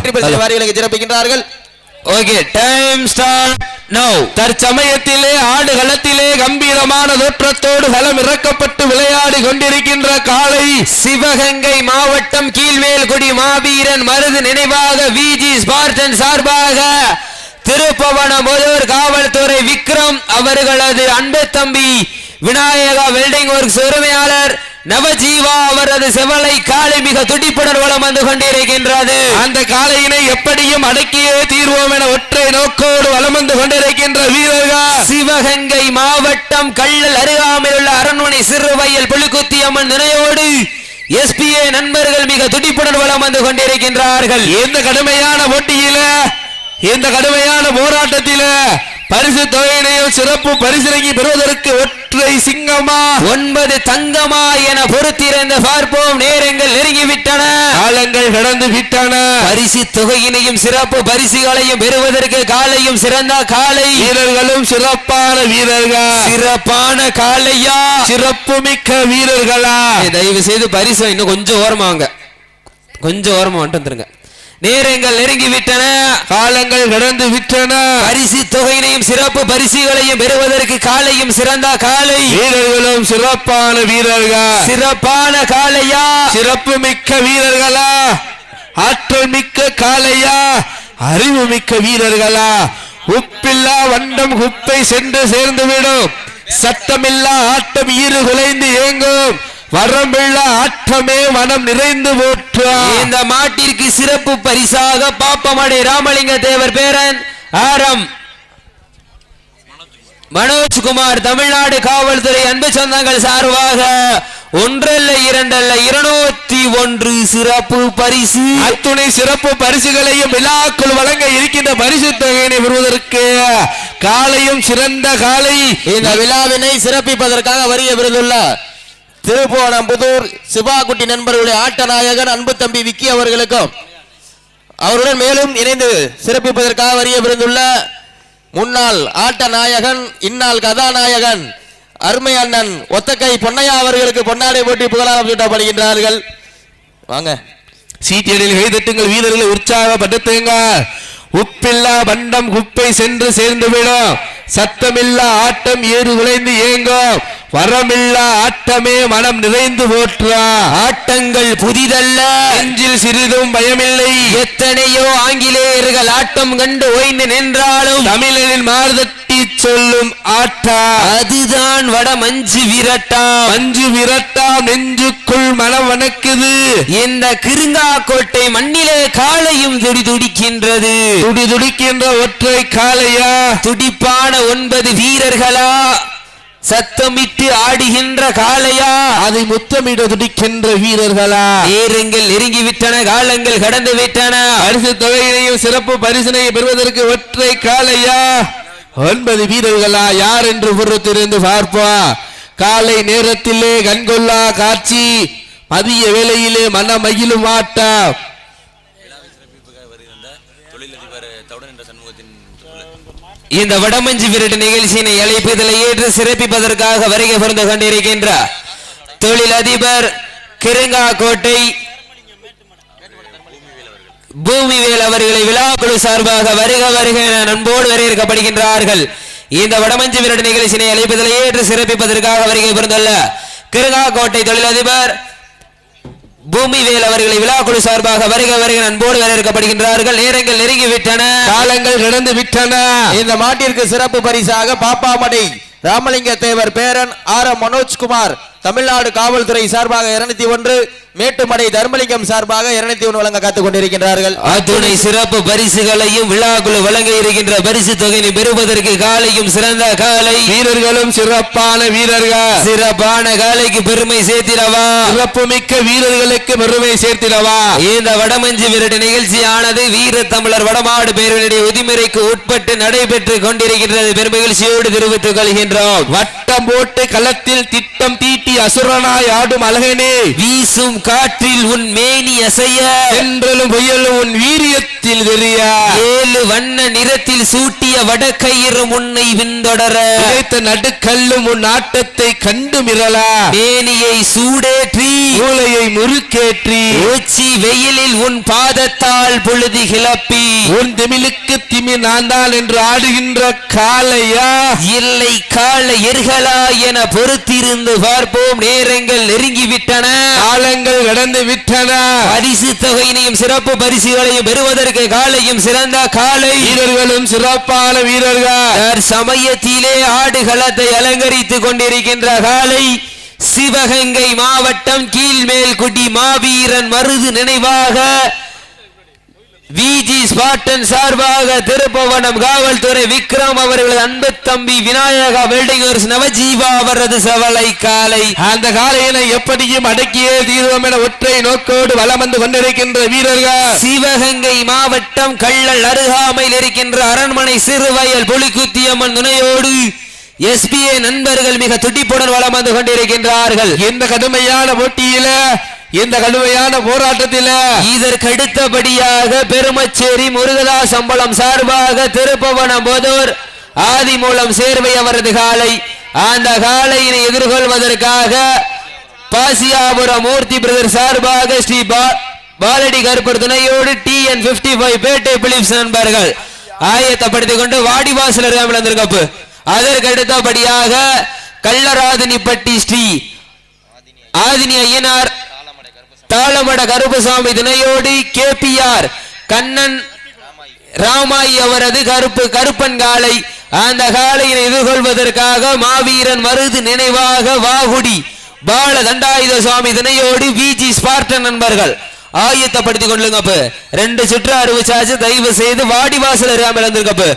வெற்றி பெற்ற வாரிகளுக்கு சிறப்பிக்கின்றார்கள். ஓகே டைம் ஸ்டார்ட் நோ தற்சமயத்திலே ஆடுகளத்திலே கம்பீரமான தோற்றத்தோடு களம் இறக்கப்பட்டு விளையாடி கொண்டிருக்கின்ற காளை சிவகங்கை மாவட்டம் கீழ்வேல்குடி மாவீரன் மருது நினைவாக விஜி ஸ்பார்டன் சார்பாக திருப்பவனம் முதல்வர் காவல்துறை விக்ரம் அவர்களது அன்பு தம்பி விநாயகா வெல்டிங் ஒர்க்ஸ் உரிமையாளர் நவஜீவா அவரது செவலை காலை மிக துடிப்புடன் வளம் வந்து கொண்டிருக்கின்றது. அந்த காளையினை எப்படியும் அடக்கியே தீர்வோம் என ஒற்றை நோக்கோடு வலம் வந்து கொண்டிருக்கின்ற வீரர்கள். சிவகங்கை மாவட்டம் கள்ளல் அருகாமையில் உள்ள அரண்மனை சிறுவயல் புலிக்குத்தி அம்மன் நினைவோடு எஸ்பிஏ நண்பர்கள் மிக துடிப்புடன் வளம் வந்து கொண்டிருக்கின்றார்கள். இந்த கடுமையான போட்டியில இந்த கடுமையான போராட்டத்தில பரிசு தொகையினையும் சிறப்பு பரிசிறங்கி பெறுவதற்கு ஒற்றை சிங்கமா? ஒன்பது தங்கமா என பொறுத்திருந்த பார்ப்போம். நேரங்கள் நெருங்கிவிட்டன. காலங்கள் கடந்து விட்டன பரிசு தொகையினையும் சிறப்பு பரிசுகளையும் பெறுவதற்கு காலையும் சிறந்த காலை. வீரர்களும் சிறப்பான வீரர்கள். சிறப்பான காலையா? சிறப்பு மிக்க வீரர்களா? தயவு செய்து பரிசு இன்னும் கொஞ்சம் ஓரமாங்க கொஞ்சம் ஓரமா வந்துட்டு வந்துருங்க. நேரங்கள் நெருங்கி விட்டன காலங்கள் கடந்து விட்டன பரிசு தொகையினையும் சிறப்பு பரிசுகளையும் பெறுவதற்கு காலையும் சிறந்த காலை. வீரர்களும் சிறப்பான வீரர்கள்? சிறப்பான காலையா? சிறப்பு மிக்க வீரர்களா? ஆற்றல் மிக்க காலையா? அறிவு மிக்க வீரர்களா? உப்பில்லா வண்டம் குப்பை சென்று சேர்ந்துவிடும். சத்தமில்லா ஆட்டம் ஈறு குலைந்து ஏங்கும் வரம்பில்லா ஆட்டமே மனம் நிறைந்து போற்றா இந்த மாட்டிற்கு சிறப்பு பரிசாக பாப்பமடை ராமலிங்க தேவர் பேரன் ஆரம். மனோஜ்குமார் தமிழ்நாடு காவல்துறை அன்பு சொந்தங்கள் சார்பாக ஒன்றல்ல இரண்டல்ல இருநூத்தி ஒன்று சிறப்பு பரிசு. அத்துணை சிறப்பு பரிசுகளையும் விழாக்குள் வழங்க இருக்கின்ற பரிசு தொகையினை பெறுவதற்கு காலையும் சிறந்த காலை. இந்த விழாவினை சிறப்பிப்பதற்காக வருகை விருதுள்ள திருப்புவனம்புதூர் சிவாகுட்டி நண்பர்களுடைய ஆட்ட நாயகன் அன்பு தம்பி விக்கி அவர்களுக்கும் அவருடன் மேலும் இணைந்து சிறப்பிப்பதற்காக வருகை விருந்துள்ள முன்னாள் ஆட்ட நாயகன் இந்நாள் கதாநாயகன் அருமை அண்ணன் ஒத்தக்கை பொன்னையா அவர்களுக்கு பொன்னாடை போட்டி புகழாரம் சூட்டப்படுகின்றார்கள். வாங்க. சீட்டியடில் கைதட்டுங்கள் வீரர்களை உற்சாகப்படுத்துங்க. உப்பில்லா பண்டம் குப்பை சென்று சேர்ந்து விடும் சத்தமில்லா ஆட்டம் ஏறு குலைந்து ஏங்கும் வரமில்லா ஆட்டமே மனம் நிறைந்து போற்றா. ஆட்டங்கள் புதிதல்ல. நெஞ்சில் சிறிதும் பயமில்லை. எத்தனையோ ஆங்கிலேயர்கள் ஆட்டம் கண்டு ஓய்ந்து நின்றாலும் தமிழரின் சொல்லும் ஆட்டா. அதுதான் வட மஞ்சு விரட்டா. மஞ்சு விரட்டா நெஞ்சுக்குள் மனம் வணக்குது இந்த கிருங்காக்கோட்டை மண்ணிலே காலையும் துடி துடிக்கின்றது. துடி துடிக்கின்ற ஒற்றை காளையா? துடிப்பான ஒன்பது வீரர்களா? சத்தமிட்டு ஆடுகின்ற காளையா? அதை முத்தமிட துடிக்கின்ற வீரர்களா? நேரங்கள் நெருங்கி விட்டன காலங்கள் கடந்து விட்டன. பரிசு தொகையினையும் சிறப்பு பரிசினையும் பெறுவதற்கு ஒற்றை காளையா? ஒன்பது வீரர்களா? யார் என்று பொறுத்திருந்து பார்ப்பா காலை நேரத்திலே கண்கொள்ளா காட்சி மதிய வேளையிலே மனமகிழும் ஆட்டா இந்த வடமஞ்சு விரட்டு நிகழ்ச்சியினை அழைப்பதில் ஏற்று சிறப்பிப்பதற்காக வருகை பிறந்து கொண்டிருக்கின்ற தொழிலதிபர் கிருங்கா கோட்டை பூமிவேல் அவர்களை விழாக்குழு சார்பாக வருக வருக என அன்போடு வரவேற்கப்படுகின்றார்கள் இந்த வடமஞ்சு விரட்டு நிகழ்ச்சியினை அழைப்பதில் ஏற்று சிறப்பிப்பதற்காக வருகை புரிந்துள்ள கிருங்காக்கோட்டை தொழிலதிபர் பூமிவேல் அவர்களை விழாக்குழு சார்பாக வருக வருக அன்போடு வரவேற்கப்படுகின்றார்கள் நேரங்கள் நெருங்கி விட்டன காலங்கள் கடந்து விட்டன இந்த மாட்டிற்கு சிறப்பு பரிசாக பாப்பாமடை ராமலிங்க தேவர் பேரன் ஆர் எம் மனோஜ்குமார் தமிழ்நாடு காவல்துறை சார்பாக இருநூத்தி ஒன்று மேட்டுமடை தர்மலிங்கம் சார்பாக இருநூத்தி ஒன்று வழங்க காத்துக் கொண்டிருக்கின்றார்கள். அத்துணை சிறப்பு பரிசுகளையும் விழாக்குழு வழங்க இருக்கின்ற பரிசு தொகையை பெறுவதற்கு காலையும் சிறந்த காலை. வீரர்களும் சிறப்பான வீரர்கள். சிறப்பான காலைக்கு பெருமை சேர்த்திடவா? சிறப்பு மிக்க வீரர்களுக்கு பெருமை சேர்த்திடவா? இந்த வடமஞ்சு விரட்டு நிகழ்ச்சியானது வீர தமிழர் வடமாடு பேரனுடைய உதிமுறைக்கு உட்பட்டு நடைபெற்று கொண்டிருக்கின்றது. பெருமகிழ்ச்சியோடு தெரிவித்துக் கொள்கின்றோம். வட்டம் போட்டு களத்தில் திட்டம் தீட்டி அசுரனாய் ஆடும் அழகனே. வீசும் காற்றில் உன் மேனி அசைய. சென்றலும் புயலும் உன் வீரியத்தில் தெரியா ஏழு வண்ண நிறத்தில் சூட்டிய வடக்கயிறு முன்னை விந்தொடர. உதைத்த நடுக்கல்லும் உன் ஆட்டத்தை கண்டு மிரளா. மேனியை சூடேற்றி. மூளையை முறுக்கேற்றி. உச்சி வெயிலில் உன் பாதத்தால் பொழுது கிளப்பி. உன் திமிலுக்கு திமி நான் தான் என்று ஆடுகின்ற காளையா. இல்லை கால எர்களா என பொறுத்திருந்து பார்ப்போம். நேரங்கள் நெருங்கிவிட்டன. காலங்கள் கடந்து விட்டன பரிசு தொகையினையும் சிறப்பு பரிசுகளையும் பெறுவதற்கு காலையும் சிறந்த காலை. வீரர்களும் சிறப்பான வீரர்கள். சமயத்திலே ஆடுகளத்தை அலங்கரித்துக் கொண்டிருக்கின்ற காலை. சிவகங்கை மாவட்டம் கீழ்மேல்குடி மாவீரன் மருது நினைவாக விஜி ஸ்பாட்டன் சார்பாக திருப்பவனம் காவல்துறை விக்ரம் அவர்களது அன்பு தம்பி விநாயகா வெல்டிங்கர்ஸ் நவஜீவா அவரது சவலை காலை. அந்த காலையினை எப்படியும் அடக்கியே தீர்வோம் என ஒற்றை நோக்கோடு வலம் வந்து கொண்டிருக்கின்ற வீரர்கள். சிவகங்கை மாவட்டம் கள்ளல் அருகாமையில் இருக்கின்ற அரண்மனை சிறுவயல் புலிக்குத்தியம்மன் துணையோடு எஸ்பிஏ நண்பர்கள் மிக துடிப்புடன் வலம் வந்து கொண்டிருக்கின்றார்கள். இந்த கடுமையான போட்டியில இந்த கடுமையான போராட்டத்தில் இதற்கு அடுத்தபடியாக பெருமச்சேரி முருகதா சம்பளம் சார்பாக திருப்பவனம் ஆதி மூலம் சேர்வை அவரது காலை. அந்த காலையினை எதிர்கொள்வதற்காக பாசியாபுரம் மூர்த்தி பிரதர் சார்பாக ஸ்ரீ பா- பாலடி கருப்பர் துணையோடு டி என் பிப்டி ஃபைவ் பேட்டை பிலிப்ஸ் நண்பர்கள் ஆயத்தப்படுத்திக் கொண்டு வாடிவாசலர் கப்பு அதற்கு அடுத்தபடியாக கள்ளராதனிப்பட்டி ஸ்ரீ ஆதினி ஐயனார் தாளமட கருப்பசாமி பி ஆர் கண்ணன் ராமாய் அவரது கருப்பு கருப்பன் காலை அந்த காலையினை எதிர்கொள்வதற்காக மாவீரன் மருது நினைவாக வாகுடி பால தண்டாயுத சுவாமி தினையோடு விஜி ஸ்பார்டன் நண்பர்கள். ஆயத்தப்படுத்திக் கொள்ளுங்கப்பு. ரெண்டு சுற்று அறிவிச்சாச்சு தயவு செய்து வாடிவாசல் அறியாமல் இருந்திருக்கப்பு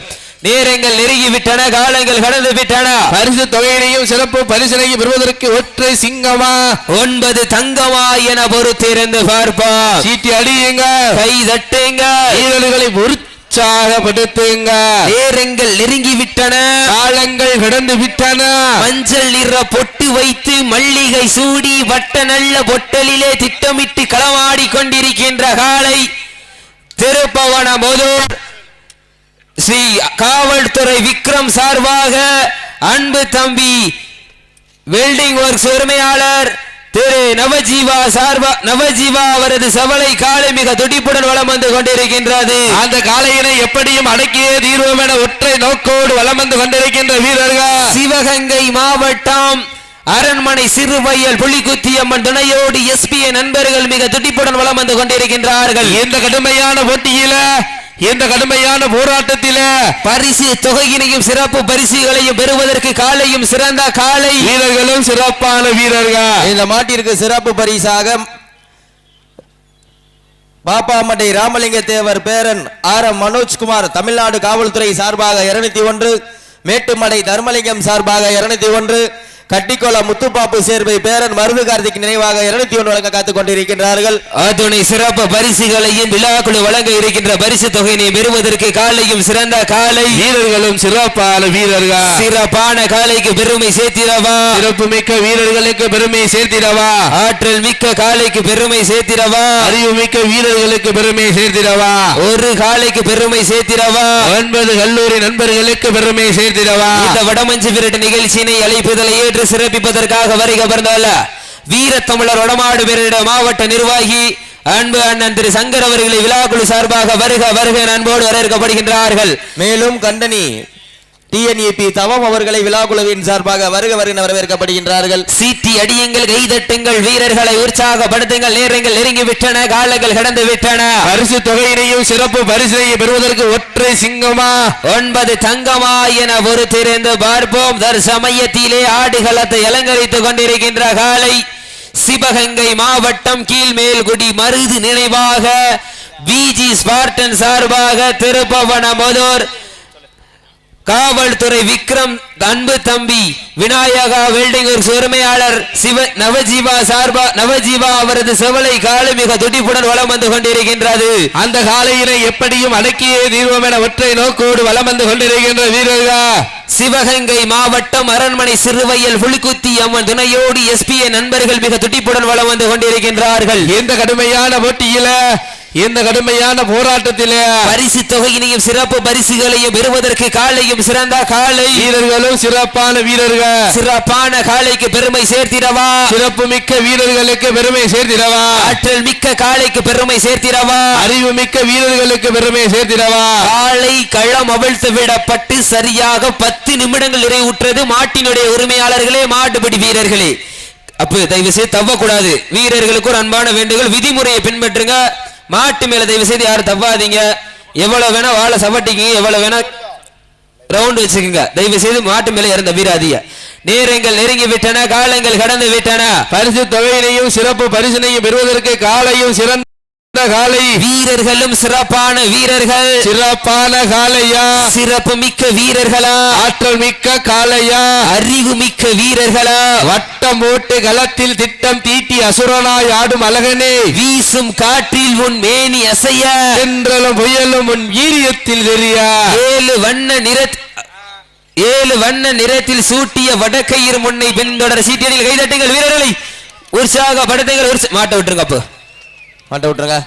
நேரங்கள் நெருங்கி விட்டன காலங்கள் கடந்து விட்டன பரிசு தொகையினையும் சிறப்பு பரிசனையும் பெறுவதற்கு ஒற்றை சிங்கமா? ஒன்பது தங்கமா என பொறுத்திருந்து பார்ப்போம். சீட்டி அடியுங்க. கை தட்டுங்க. வீரர்களை உற்சாகப்படுத்துங்க நேரங்கள் நெருங்கி விட்டன காலங்கள் கடந்து விட்டன மஞ்சள் நிற பொட்டு வைத்து மல்லிகை சூடி வட்ட நல்ல பொட்டலிலே திட்டமிட்டு களமாடி கொண்டிருக்கின்ற காலை திருப்பவன முதூர் ஸ்ரீ காவல்துறை விக்ரம் சார்பாக அன்பு தம்பி வெல்டிங் ஒர்க்ஸ் உரிமையாளர் திரு நவஜீவா சார்பா நவஜீவா அவரது சவலை காலை மிக துடிப்புடன் வலம் வந்து கொண்டிருக்கின்றது. அந்த காலையினை எப்படியும் அடக்கியே தீர்வோம் என ஒற்றை நோக்கோடு வலம் வந்து கொண்டிருக்கின்ற வீரர்கள். சிவகங்கை மாவட்டம் அரண்மனை சிறுவயல் புலிகுத்தியம்மன் துணையோடு எஸ்பிஐ நண்பர்கள் மிக துடிப்புடன் வலம் வந்து கொண்டிருக்கின்றார்கள். இந்த கடுமையான போட்டியில இந்த கடுமையான போராட்டத்தில பரிசு தொகையினையும் சிறப்பு பரிசுகளையும் பெறுவதற்கு காலையும் சிறந்த காலை. வீரர்களும் சிறப்பான வீரர்கள். இந்த மாட்டிற்கு சிறப்பு பரிசாக பாப்பாமட்டை ராமலிங்க தேவர் பேரன் ஆர் எம் மனோஜ்குமார் தமிழ்நாடு காவல்துறை சார்பாக இருநூத்தி ஒன்று மேட்டுமடை தர்மலிங்கம் சார்பாக இருநூத்தி ஒன்று கட்டிக்கோளம் முத்துப்பாப்பு சேர்வை பேரன் மருது கார்த்திக் நினைவாக இருநூத்தி ஒன்று வழங்க காத்துக் கொண்டிருக்கின்றார்கள். அத்துணை சிறப்பு பரிசுகளையும் விழாக்குழு வழங்க இருக்கின்ற பரிசு தொகையினை பெறுவதற்கு காலையும் சிறந்த காலை. வீரர்களும் சிறப்பான வீரர்கள்? சிறப்பான காலைக்கு பெருமை சேர்த்திடவா? சிறப்பு மிக்க வீரர்களுக்கு பெருமை சேர்த்திடவா? ஆற்றல் மிக்க காலைக்கு பெருமை சேர்த்திடவா? அறிவு மிக்க வீரர்களுக்கு பெருமை சேர்த்திடவா? ஒரு காலைக்கு பெருமை சேர்த்திடவா? ஒன்பது கல்லூரி நண்பர்களுக்கு பெருமை சேர்த்திடவா? இந்த வடமஞ்சு விரட்டு நிகழ்ச்சியினை அழைப்புதலை ஏற்று சிறப்பிப்பதற்காக வருக வீர வீரத்தமிழர் வடமாடு பேரிட மாவட்ட நிர்வாகி அன்பு அண்ணன் திரு சங்கர் அவர்களை விழாக்குழு சார்பாக வருக வருக அன்போடு வரவேற்கப்படுகின்றார்கள். மேலும் கண்டனி டிஎன்இபி தவம் அவர்களை விழாக்குழுவின் சார்பாக வருக வருகிற வரவேற்கப்படுகின்றார்கள். சீட்டி அடியுங்கள் கைதட்டுங்கள் வீரர்களை உற்சாகப்படுத்துங்கள் நேரங்கள் நெருங்கி விட்டன காலங்கள் கடந்து விட்டன. பரிசு தொகையினையும் சிறப்பு பரிசினையும் பெறுவதற்கு ஒற்றை சிங்கமா? ஒன்பது தங்கமா என பொறுத்திருந்து பார்ப்போம். தற்சமயத்திலே ஆடுகளத்தை அலங்கரித்துக் கொண்டிருக்கின்ற காலை சிவகங்கை மாவட்டம் கீழ்மேல்குடி மருது நினைவாக விஜி ஸ்பார்டன் சார்பாக திருப்பவன முதோர் காவல்துறை விக்ரம் அன்பு தம்பி விநாயகா வெல்டிங் உரிமையாளர் சிவ நவஜீவா சார்பா நவஜீவா அவரது செவலை காலை மிக துடிப்புடன் வலம் வந்து கொண்டிருக்கின்றது. அந்த காலையினை எப்படியும் அடக்கியே தீர்வோம் என ஒற்றை நோக்கோடு வலம் வந்து கொண்டிருக்கின்ற வீரர்கள் சிவகங்கை மாவட்டம் அரண்மனை சிறுவையல் புலிக்குத்தி அம்மன் துணையோடு எஸ்பிஐ நண்பர்கள் மிக துடிப்புடன் வலம் வந்து கொண்டிருக்கின்றார்கள். இந்த கடுமையான போட்டியில இந்த கடுமையான போராட்டத்திலே பரிசு தொகையினையும் சிறப்பு பரிசுகளையும் பெறுவதற்கு காலையும் சிறந்த காலை. வீரர்களும் சிறப்பான வீரர்கள். சிறப்பான காலைக்கு பெருமை சேர்த்திடவா. சிறப்பு மிக்க வீரர்களுக்கு பெருமை சேர்த்திடவா. ஆற்றல் மிக்க காலைக்கு பெருமை சேர்த்திடவா. அறிவு மிக்க வீரர்களுக்கு பெருமை சேர்த்திடவா. காலை களம் அவிழ்த்து விடப்பட்டு சரியாக பத்து நிமிடங்கள் நிறைவுற்றது. மாட்டினுடைய உரிமையாளர்களே மாட்டுப்படி வீரர்களே. அப்ப தயவு செய்து தவக்கூடாது. வீரர்களுக்கு ஒரு அன்பான வேண்டுகோள் விதிமுறையை பின்பற்றுங்க. மாட்டு மேல தயவு செய்து யாரும் தவாதீங்க எவ்வளவு வேணா வாழை சவட்டிக்கிங்க எவ்வளவு வேணா ரவுண்ட் வச்சுக்கோங்க. தயவு செய்து மாட்டு மேல இறந்த வீராதிய. நேரங்கள் நெருங்கி விட்டன காலங்கள் கடந்து விட்டன. பரிசு தொகையினையும் சிறப்பு பரிசினையும் பெறுவதற்கு காலையும் சிறந்த காலை வீரர்களும் சிறப்பான வீரர்கள். சிறப்பான காலையா? சிறப்பு மிக்க வீரர்களா? ஆற்றல் மிக்க காலையா? அறிவு மிக்க வீரர்களா? வட்டம் போட்டு களத்தில் திட்டம் தீட்டி அசுரனாய் ஆடும் அழகனே. வீசும் காற்றில் உன் மேனி அசைய. என்றலும் புயலும் உன் வீரியத்தில் தெரியா ஏழு வண்ண நிற ஏழு வண்ண நிறத்தில் சூட்டிய வடக்கையர் முன்னை பின்தொடர் சீட்டியடில் கைதட்டுங்கள் வீரர்களை. உற்சாகப்படுத்துங்கள் உற்ச- மாட்ட விட்டுருங்க அப்போ மாட்ட விட்டுருங்க.